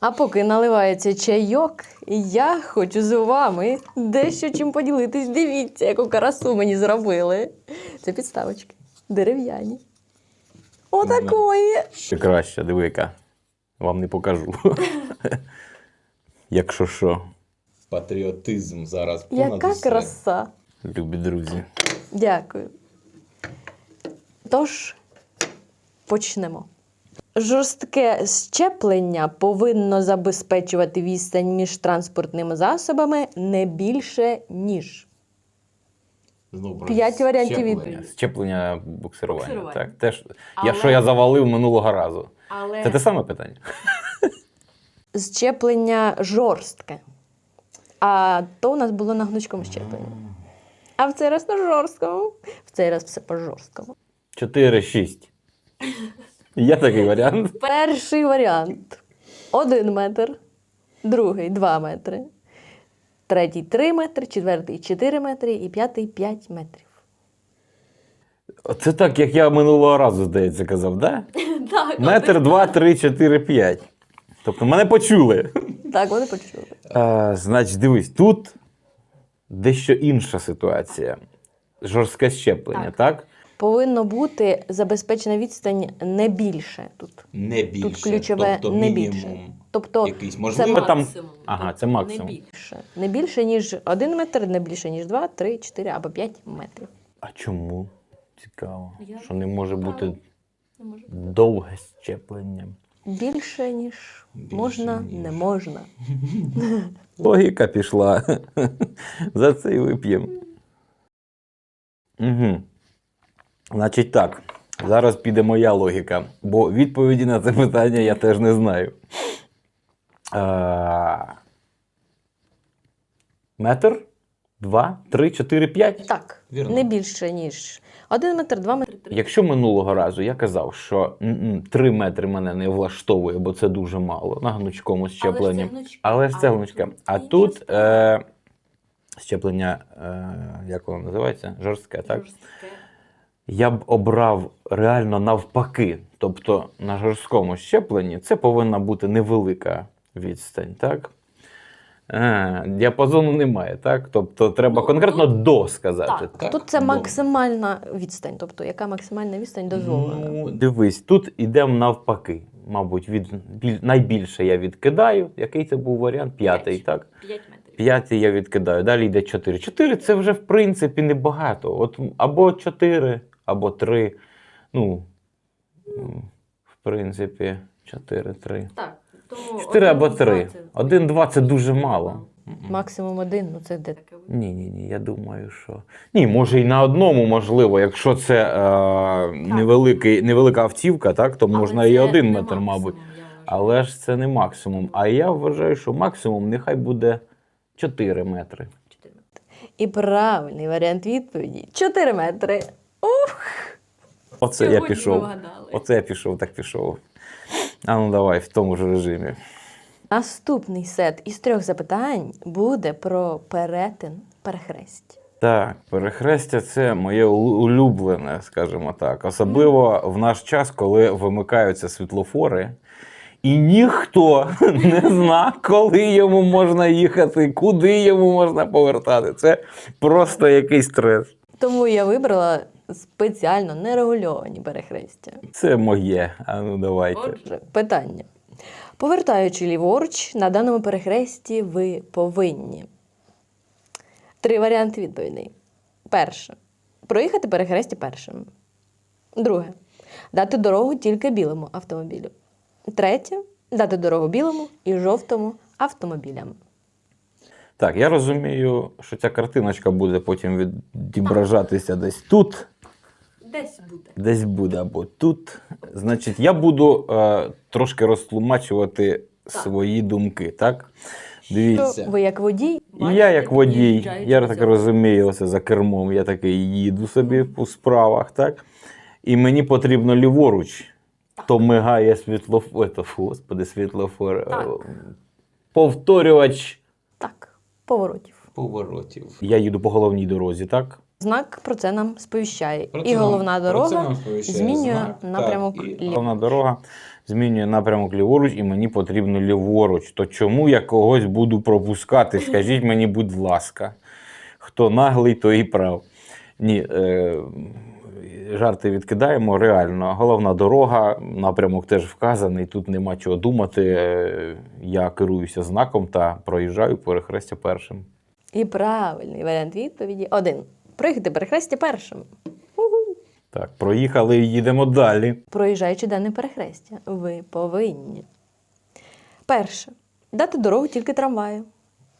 А поки наливається чайок, я хочу з вами дещо чим поділитись. Дивіться, яку карасу мені зробили. Це підставочки. Дерев'яні. Отакої. Ще краще, диви яка. Вам не покажу. Якщо що. Патріотизм зараз понад Яка усе. краса. Любі друзі. Дякую. Тож, почнемо. Жорстке щеплення повинно забезпечувати відстань між транспортними засобами не більше, ніж. Знову П'ять варіантів щеплення. відповіді. Щеплення буксирування. Буксирування. Так, теж. Але- Я що я завалив минулого разу. Але Це те саме питання? щеплення жорстке. А то у нас було на гнучкому щепленні. А в цей раз на жорсткому. В цей раз все по жорсткому. 4-6. Є такий варіант. Перший варіант: один метр, другий два метри, третій три метри, четвертий чотири метри і п'ятий п'ять метрів. Це так, як я минулого разу, здається, казав, да? Так, Метр, два, три, чотири, п'ять. Тобто мене почули. так вони почули. А, значить, дивись, тут дещо інша ситуація. Жорстке щеплення, так? Повинно бути забезпечена відстань не більше тут. Не більше. Тут ключове тобто не мінімум більше. Тобто якийсь. це Можливо, Ми там- максимум. Ага, Тобто це максимум. Не більше. Не більше, ніж один метр, не більше, ніж два, три, чотири або п'ять метрів. А чому? Цікаво. Я Що не може бути Не може. довге щеплення. Більше, ніж Більше, можна, ніж. не можна. Логіка пішла. За це і вип'ємо. Угу. Значить так. Зараз піде моя логіка, бо відповіді на це питання я теж не знаю. А... Метр? Два, три, чотири, п'ять? Так, Вірно. не більше, ніж один метр, два метри. три. Якщо минулого разу я казав, що м-м, 3 метри мене не влаштовує, бо це дуже мало на гнучкому щепленні. Але ж це гнучка. А тут е, щеплення, е, як воно називається? Жорстке, так? Я б обрав реально навпаки. Тобто на жорсткому щепленні це повинна бути невелика відстань, так? Е, діапазону немає, так? Тобто треба Ну, конкретно до сказати. Так, Так, тут це максимальна відстань, тобто яка максимальна відстань дозволена. Ну, дивись, тут ідемо навпаки. Мабуть, від біль... найбільше я відкидаю. Який це був варіант? П'ятий, так? 5 метрів. П'ятий я відкидаю. Далі йде 4. 4 це вже в принципі небагато. От або 4, або 3. Ну, в принципі, 4, 3. Так, тому 4 або 3. 1, 2 це дуже мало. Максимум один, ну це де таке. Ні, ні, ні, я думаю, що. Ні, може і на одному, можливо, якщо це е, невеликий, невелика автівка, так, то можна і один метр, мабуть. Але ж це не максимум. А я вважаю, що максимум нехай буде 4 метри. І правильний варіант відповіді 4 метри. Ух! Оце я пішов. Оце я пішов, так пішов. А ну давай в тому ж режимі. Наступний сет із трьох запитань буде про перетин перехрестя. Так, перехрестя це моє улюблене, скажімо так. Особливо в наш час, коли вимикаються світлофори, і ніхто не зна, коли йому можна їхати, куди йому можна повертати. Це просто якийсь стрес. Тому я вибрала спеціально нерегульовані перехрестя. Це моє. А ну давайте. Отже, питання. Повертаючи ліворуч, на даному перехресті ви повинні. Три варіанти відповідей. Перше. Проїхати перехрестя першим. Друге. Дати дорогу тільки білому автомобілю. Третє. Дати дорогу білому і жовтому автомобілям. Так, я розумію, що ця картиночка буде потім відображатися десь тут. Десь буде. Десь буде або тут. Значить, я буду е, трошки розтлумачувати свої думки, так? Дивіться. ви як водій. І я, як водій, я так розумію, оце за кермом, я такий їду собі по справах, так? І мені потрібно ліворуч, то мигає світлофор, господи, світлофор. е, Повторювач. Так, поворотів. поворотів. Я їду по головній дорозі, так? Знак про це нам сповіщає. Про і головна дорога змінює знак, так, напрямок і- ліво. Головна дорога змінює напрямок ліворуч, і мені потрібно ліворуч. То чому я когось буду пропускати? Скажіть мені, будь ласка, хто наглий, то і прав. Ні, е, жарти відкидаємо. Реально, головна дорога, напрямок теж вказаний. Тут нема чого думати. Е, Я керуюся знаком та проїжджаю перехрестя першим. І правильний варіант відповіді один. Проїхати перехрестя першим. Угу. Так, проїхали і їдемо далі. Проїжджаючи дане перехрестя, ви повинні. Перше. Дати дорогу тільки трамваю.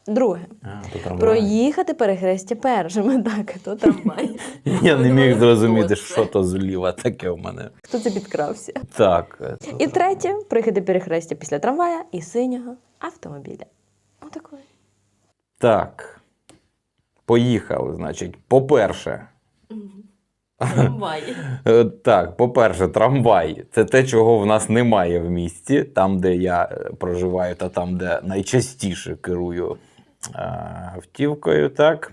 Друге. А. Проїхати перехрестя першим. Так, то трамвай. Я не міг зрозуміти, що то зліва таке в мене. Хто це підкрався? Так. е, І третє проїхати перехрестя після трамвая і синього автомобіля. Отакої. Так. Поїхали, значить. По-перше, Трамвай. Е, Так, по-перше, трамвай це те, чого в нас немає в місті, там, де я е, проживаю, та там, де найчастіше керую е, автівкою. Так?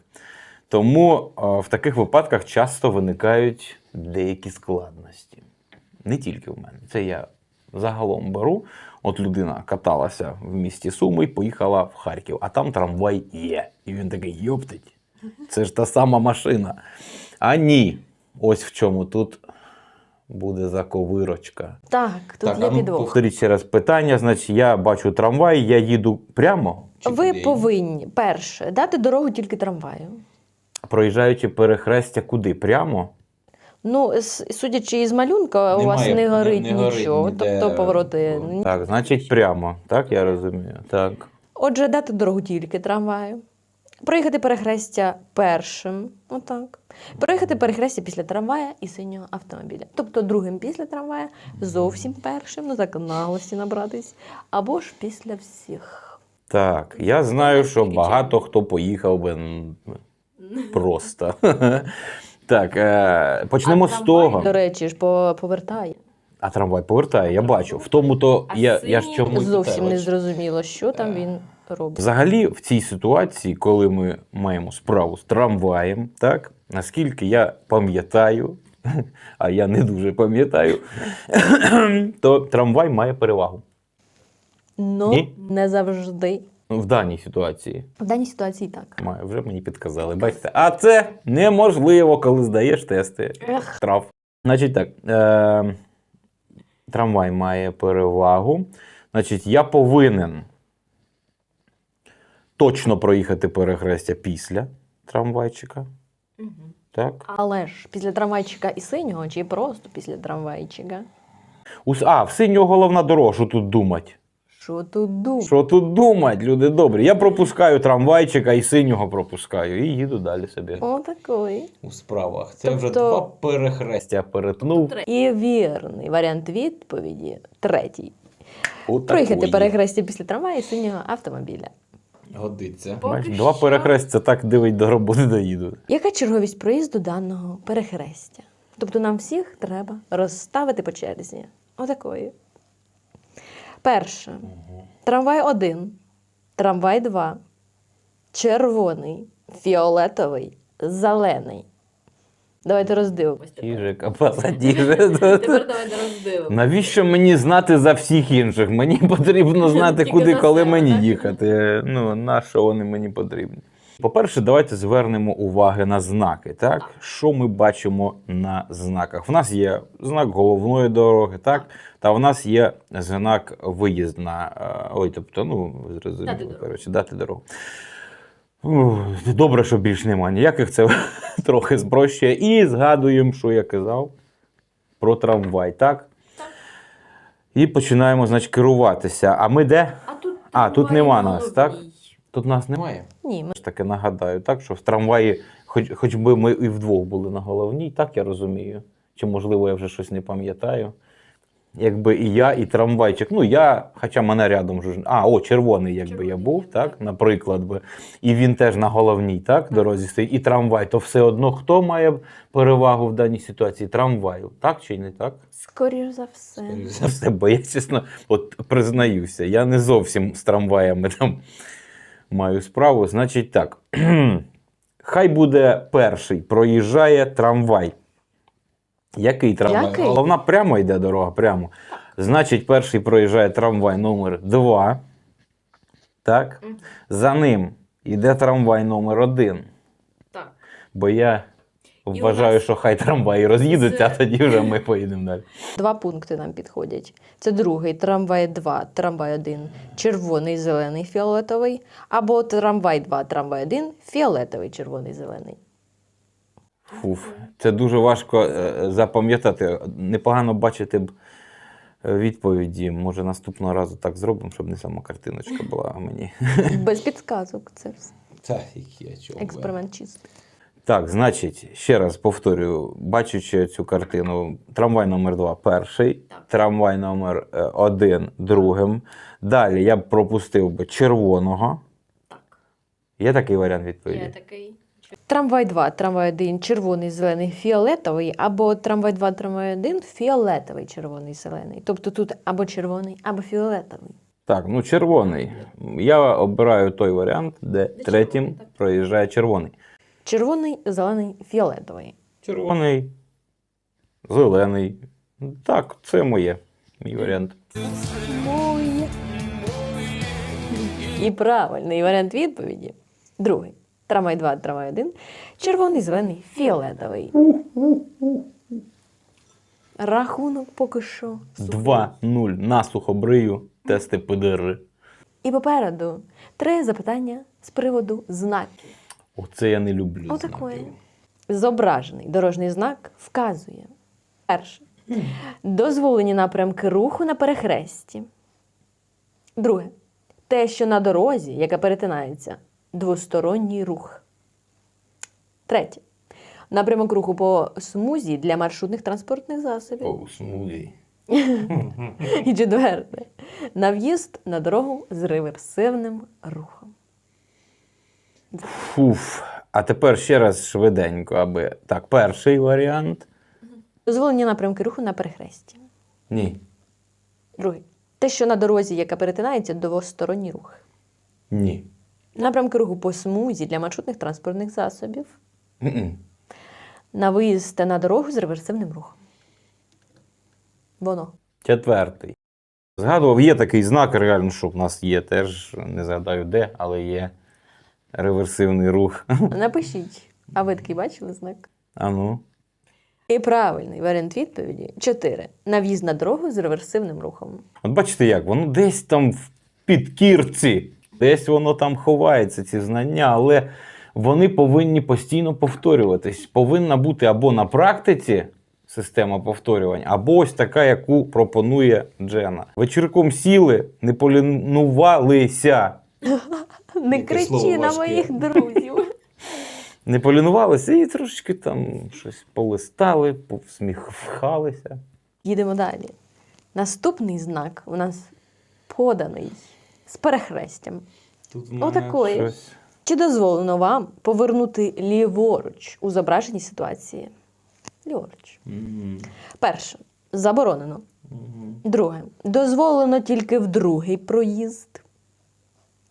Тому в таких випадках часто виникають деякі складності. Не тільки в мене. Це я загалом беру. От людина каталася в місті Суми і поїхала в Харків, а там трамвай є. І він такий йоптить. Це ж та сама машина. А ні, ось в чому тут буде заковирочка. Так, тут так, є ну, підвох. повторіть ще раз питання. Значить, я бачу трамвай, я їду прямо. Чи Ви куди? повинні перше дати дорогу тільки трамваю. Проїжджаючи перехрестя, куди? Прямо? Ну, судячи із малюнка, у вас не не- горить не горить нічого, ніде. тобто повороти. Так, значить, прямо. Так, я розумію. Так. Отже, дати дорогу тільки трамваю. Проїхати перехрестя першим, отак. Проїхати перехрестя після трамвая і синього автомобіля. Тобто другим після трамвая, зовсім першим, ну так наглості набратись, або ж після всіх. Так, я знаю, що багато хто поїхав би просто. Так, е, почнемо з того. До речі, ж повертає. А трамвай повертає, я бачу. В тому то я, я ж чому Зовсім не зрозуміло, що там він робить. Взагалі, в цій ситуації, коли ми маємо справу з трамваєм, так наскільки я пам'ятаю, а я не дуже пам'ятаю, то трамвай має перевагу Ну, Ні? не завжди. В даній ситуації. В даній ситуації так. Має, вже мені підказали. Бачите, а це неможливо, коли здаєш тести. Ех. Трав. Значить так. Е- трамвай має перевагу. Значить, я повинен точно проїхати перехрестя після трамвайчика. Так. Але ж після трамвайчика і синього, чи просто після трамвайчика? Ус- А, в синього головна дорога, що тут думать? Що тут думати? Що тут думать, люди добрі? Я пропускаю трамвайчика і синього пропускаю, і їду далі собі. Отакої. У справах. Це вже Тобто- два перехрестя перетнув. І вірний варіант відповіді третій. Отакої. Проїхати перехрестя після трамвая і синього автомобіля. Годиться. Бач, два що. перехрестя так дивить до роботи доїду. Яка черговість проїзду даного перехрестя? Тобто нам всіх треба розставити по черзі. Отакої. Перше. Трамвай 1, трамвай 2, червоний, фіолетовий, зелений. Давайте роздивимося. Тіжика, пасадіже. давайте роздивимося. Навіщо мені знати за всіх інших? Мені потрібно знати, куди, коли мені їхати. Ну, на що вони мені потрібні? По-перше, давайте звернемо уваги на знаки. Так? Що ми бачимо на знаках? В нас є знак головної дороги, так? Та в нас є знак виїзд на. е, Ой, тобто, ну, ви Дати коротше, дати дорогу. Добре, що більш нема ніяких, це трохи спрощує. І згадуємо, що я казав про трамвай, так? І починаємо, значить, керуватися. А ми де? А тут, А, тут нема нас, так? Тут нас немає. Ні, ми Ж таки нагадаю, так, що в трамваї, хоч, хоч би ми і вдвох були на головній, так я розумію. Чи можливо я вже щось не пам'ятаю. Якби і я, і трамвайчик. Ну, я, хоча мене рядом ж. А, о, червоний, якби я був, так, наприклад би. І він теж на головній так, дорозі стоїть, і трамвай, то все одно хто має перевагу в даній ситуації? Трамвай, так чи не так? скоріш за все. За все, бо я чесно, от признаюся, я не зовсім з трамваями там маю справу. Значить так. Хай буде перший, проїжджає трамвай. Який трамвай? Який? Головна прямо йде дорога, прямо. Значить, перший проїжджає трамвай номер 2. Так. Мгм. За ним йде трамвай номер 1. Так. Бо я І вважаю, нас що хай трамваї роз'їдуться, а це- тоді вже ми поїдемо далі. Два пункти нам підходять. Це другий трамвай 2, трамвай 1, червоний, зелений, фіолетовий, або трамвай 2, трамвай 1, фіолетовий, червоний, зелений. Фуф, це дуже важко е, запам'ятати. Непогано бачити б е, відповіді. Може, наступного разу так зробимо, щоб не сама картиночка була а мені. Без підказок. Це все. Та, я чого. експеримент чистий. Так, значить, ще раз повторюю, бачучи цю картину, трамвай номер 2 перший, трамвай номер 1 другим. Далі я б пропустив би червоного. Так. Є такий варіант відповіді? Є такий. Трамвай 2, трамвай 1, червоний, зелений, фіолетовий, або трамвай 2, трамвай 1, фіолетовий, червоний, зелений. Тобто тут або червоний, або фіолетовий. Так, ну червоний. Я обираю той варіант, де третім червоний, проїжджає червоний. Червоний, зелений, фіолетовий. Червоний, зелений. Так, це моє. Мій варіант. Моє. І правильний варіант відповіді. Другий. Трамвай 2, трамвай 1. Червоний, зелений, фіолетовий. Рахунок поки що. 2-0 насухо брию, тести ПДР. І попереду три запитання з приводу знаків. Оце я не люблю. Отакої. знаків. Зображений дорожній знак вказує. Перше. Дозволені напрямки руху на перехресті. Друге. Те, що на дорозі, яка перетинається, двосторонній рух. Третє. Напрямок руху по смузі для маршрутних транспортних засобів. Оу, смузі. І четверте. На в'їзд на дорогу з реверсивним рухом. Фуф. А тепер ще раз швиденько, аби. Так, перший варіант. Дозволені напрямки руху на перехресті. Ні. Другий. Те, що на дорозі, яка перетинається, двосторонній рух. Ні. Напрямки руху по смузі для маршрутних транспортних засобів. На виїзд та на дорогу з реверсивним рухом. Воно. Четвертий. Згадував, є такий знак, реально, що в нас є теж, не згадаю де, але є реверсивний рух. Напишіть. А ви такий бачили знак? А ну. І правильний варіант відповіді 4. На в'їзд на дорогу з реверсивним рухом. От бачите як, воно десь там в підкірці, десь воно там ховається, ці знання, але вони повинні постійно повторюватись. Повинна бути або на практиці система повторювань, або ось така, яку пропонує Джена. Вечірком сіли, не полінувалися. Не кричи на моїх друзів. Не полінувалися і трошечки там щось полистали, повсміхалися. Їдемо далі. Наступний знак у нас поданий з перехрестям. Тут Отакої. Щось. Чи дозволено вам повернути ліворуч у зображеній ситуації? Ліворуч. Перше. Заборонено. Друге. Дозволено тільки в другий проїзд.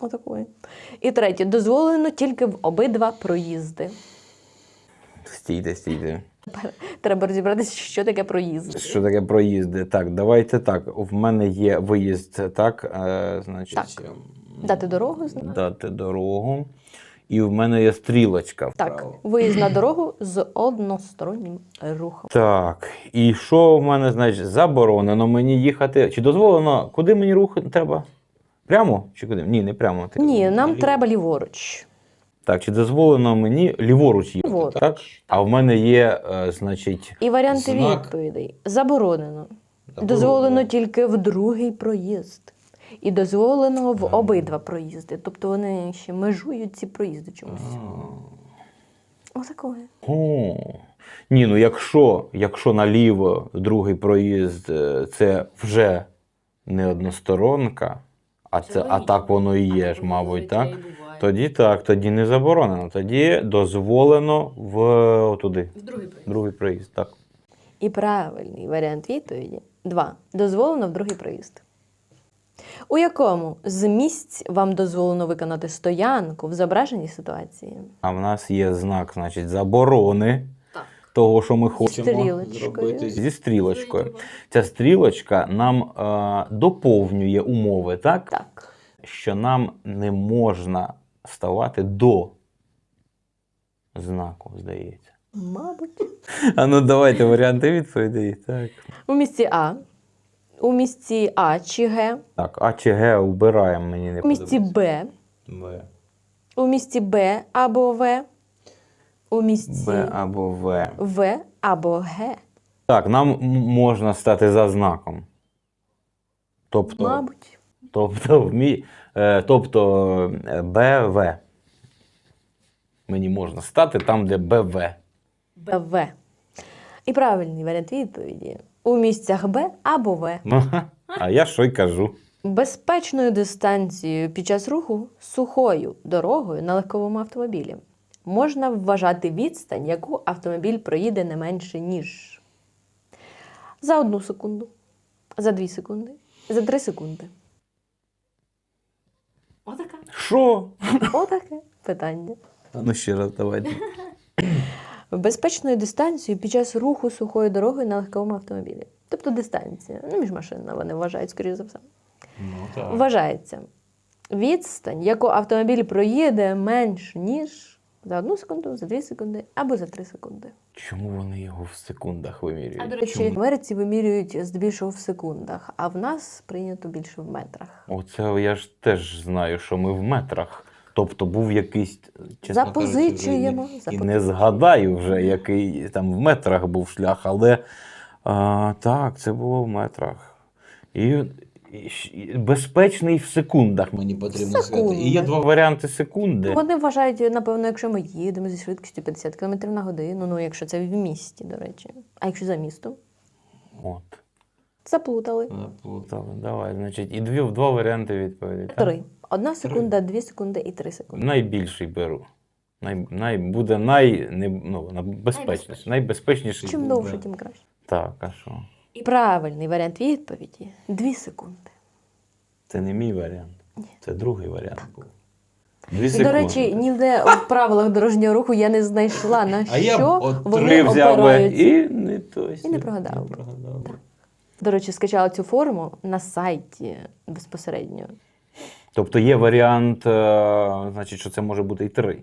Отакої. І третє. Дозволено тільки в обидва проїзди. Стійте, стійте. Треба розібратися, що таке проїзд. Що таке проїзди? Так, давайте так. В мене є виїзд, так. Е, значить, Так. Дати дорогу дати дорогу. І в мене є стрілочка. Так, виїзд на дорогу з одностороннім рухом. Так, і що в мене, значить, заборонено мені їхати? Чи дозволено, куди мені рухати треба? Прямо чи куди? Ні, не прямо. Ти- Ні, нам треба ліворуч. Так, чи дозволено мені ліворуч їхати? Ліворуч. Так? А в мене є, е, значить, І варіанти Знак. відповідей. Заборонено. Заборонено. Дозволено тільки в другий проїзд. І дозволено в обидва проїзди. Тобто вони ще межують ці проїзди чомусь. Отакої. О. Ні, ну якщо, якщо наліво другий проїзд е, це вже не односторонка, а, це, а так воно і є ж, мабуть, так? Тоді так, тоді не заборонено. Тоді дозволено в отуди, В другий проїзд. другий проїзд. Так. І правильний варіант відповіді. Два. Дозволено в другий проїзд. У якому з місць вам дозволено виконати стоянку в зображеній ситуації? А в нас є знак, значить, заборони. Так. того, що ми хочемо. Стрілочкою. Зі стрілочкою. Ця стрілочка нам е, доповнює умови, так? Так. Що нам не можна ставати до знаку, здається. Мабуть. А ну давайте варіанти відповідей. Так. У місці А. У місці А чи Г. Так, А чи Г убираємо, мені не У місці подобається. Б. Б. У місці Б або В. У місці Б або В. В або Г. Так, нам м- можна стати за знаком. Тобто, Мабуть. тобто, вмі, е, тобто е, БВ. Мені можна стати там, де БВ. БВ. І правильний варіант відповіді. У місцях Б або В. А я що й кажу. Безпечною дистанцією під час руху сухою дорогою на легковому автомобілі можна вважати відстань, яку автомобіль проїде не менше, ніж за одну секунду, за дві секунди, за три секунди. Отака. Що? Отаке питання. Ну ще раз давайте. Безпечною дистанцією під час руху сухою дорогою на легковому автомобілі. Тобто дистанція. Ну, між машинами вони вважають, скоріш за все. Ну, так. Вважається відстань, яку автомобіль проїде менш, ніж за одну секунду, за дві секунди або за три секунди. Чому вони його в секундах вимірюють? А до речі, в Америці вимірюють здебільшого в секундах, а в нас прийнято більше в метрах. Оце я ж теж знаю, що ми в метрах. Тобто був якийсь, чесно Запозичуємо. кажучи, І не згадаю вже, який там в метрах був шлях, але а, так, це було в метрах. І безпечний в секундах мені потрібно сказати. І є два варіанти секунди. Вони вважають, напевно, якщо ми їдемо зі швидкістю 50 км на годину, ну якщо це в місті, до речі. А якщо за містом? От. Заплутали. Заплутали. Давай, значить, і дві, два варіанти відповіді. так? Три. Одна секунда, дві секунди і три секунди. Найбільший беру. Най, най, буде най, не, ну, на- безпечніший. Найбезпечніший. Чим довше, тим краще. Так, а що? І правильний варіант відповіді дві секунди. Це не мій варіант. Це другий варіант був. Дві І, секунди. до речі, ніде в правилах дорожнього руху я не знайшла, на а я що от вони три взяв би опираються. і не той. І не прогадав би. прогадав би. До речі, скачала цю форму на сайті безпосередньо. Тобто є варіант, е, значить, що це може бути і три.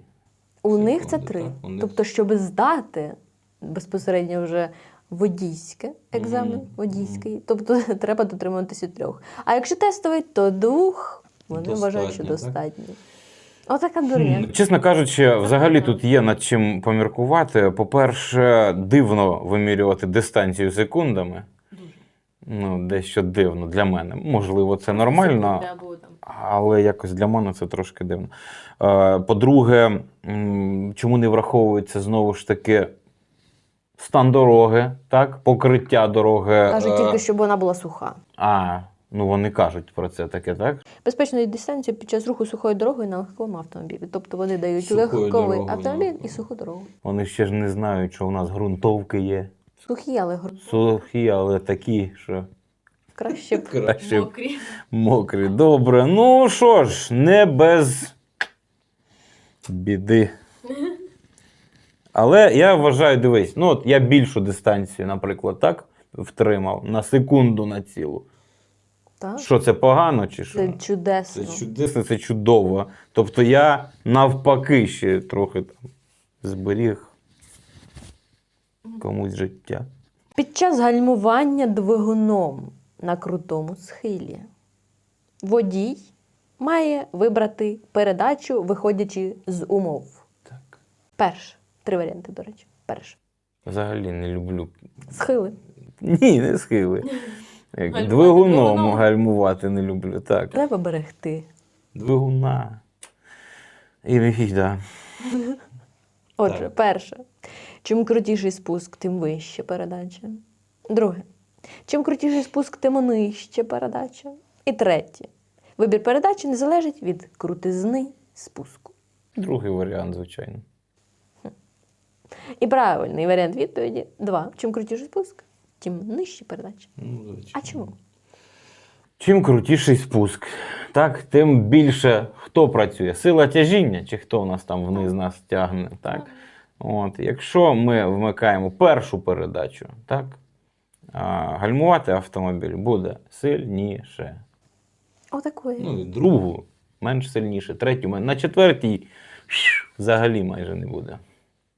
У них це три. так, у них. Тобто, щоб здати безпосередньо вже водійське екзамен, Мгм. водійський, тобто треба дотримуватися трьох. А якщо тестовий, то двох вони Достатньо, вважають, що так? Отака дурня. Чесно кажучи, взагалі тут є над чим поміркувати. По-перше, дивно вимірювати дистанцію секундами. Ну, дещо дивно для мене. Можливо, це нормально, але якось для мене це трошки дивно. Е, По-друге, чому не враховується знову ж таки стан дороги, так? покриття дороги. Кажуть е, тільки, щоб вона була суха. А, ну вони кажуть про це таке, так? Безпечною дистанцією під час руху сухою дорогою на легковому автомобілі. Тобто вони дають Сухою легковий дорогою автомобіль і суху дорогу. Вони ще ж не знають, що у нас ґрунтовки є. Сухі, але гр... Сухі, але такі, що краще б. краще б мокрі. Добре. Ну що ж, не без біди. Але я вважаю, дивись, ну от я більшу дистанцію, наприклад, так, втримав на секунду на цілу. Так? Що це погано чи що? Це чудесно. Це чудесно, це чудово. Тобто я навпаки ще трохи там зберіг комусь життя. Під час гальмування двигуном на крутому схилі водій має вибрати передачу, виходячи з умов. Так. Перше. Три варіанти, до речі. Перше. Взагалі не люблю. Схили. Ні, не схили. Як Двигуном двигуном. гальмувати не люблю. Так. Треба берегти. Двигуна. І і, да. Отже, Так. перше. Чим крутіший спуск, тим вище передача. Друге. Чим крутіший спуск, тим нижче передача. І третє. Вибір передачі не залежить від крутизни спуску. Другий варіант, звичайно. І правильний варіант відповіді два. Чим крутіший спуск, тим нижче передача. Ну, звичайно. А чому? Чим крутіший спуск, так, тим більше хто працює? Сила тяжіння, чи хто у нас там вниз нас тягне? Так? От, якщо ми вмикаємо першу передачу, так, а, гальмувати автомобіль буде сильніше. Отакої. Ну, і другу менш сильніше, третю на четвертій взагалі майже не буде.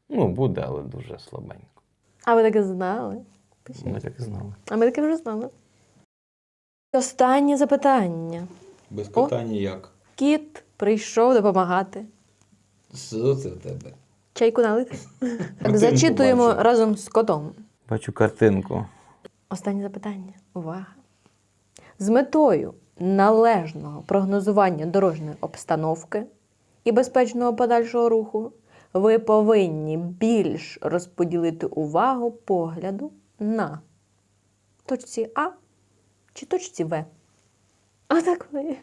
Ну, буде, але дуже слабенько. А ви таке знали? Пишіть. Ми так і знали. А ми таке вже знали. Останнє запитання. Без О. питань ніяк. Кіт прийшов допомагати. Що це в тебе? Чайку налити? Так, зачитуємо бачу. разом з котом. Бачу картинку. Останнє запитання. Увага. З метою належного прогнозування дорожньої обстановки і безпечного подальшого руху ви повинні більш розподілити увагу погляду на точці А чи точці В. Отак ви.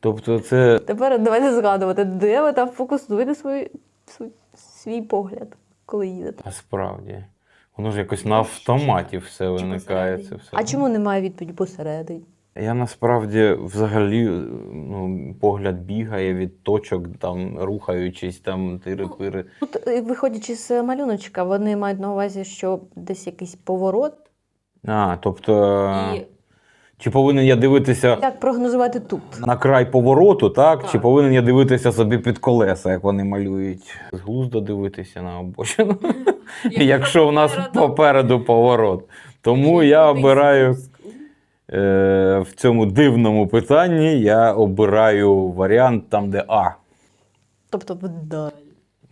Тобто, це Тепер давайте згадувати, де ви там фокусуєте свій, свій, свій погляд, коли їдете. насправді. Воно ж якось на автоматі все виникає. Це все. А чому немає відповіді посередині? Я насправді взагалі ну, погляд бігає від точок, там, рухаючись, там тири-пири. Тут, е, виходячи з малюночка, вони мають на увазі, що десь якийсь поворот. А, тобто, І чи повинен я дивитися як прогнозувати тут? на край повороту, так? Так. Чи повинен я дивитися собі під колеса, як вони малюють? З глузду дивитися на обочину. Якщо в нас попереду поворот. Тому я обираю в цьому дивному питанні, я обираю варіант там, де А. Тобто вдаль.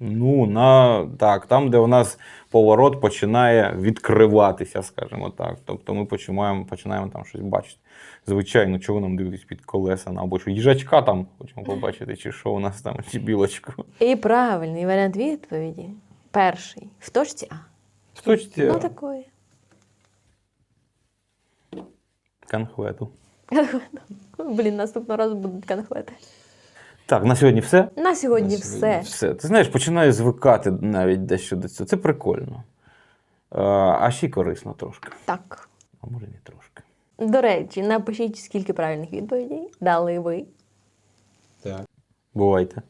Ну, на так, там, де у нас поворот починає відкриватися, скажімо так. Тобто ми починаємо, починаємо там щось бачити. Звичайно, чого нам дивитись під колеса або що їжачка там хочемо побачити, чи що у нас там, чи білочку. І правильний варіант відповіді. Перший. В точці А. В точці Ну такої. Конхвету. Блін, наступного разу будуть конфети. Так, на сьогодні все. На сьогодні все. Все. Ти знаєш, починаю звикати навіть дещо до цього. Це прикольно. А, а ще й корисно трошки. Так. А може не трошки. До речі, напишіть, скільки правильних відповідей дали ви. Так. Бувайте.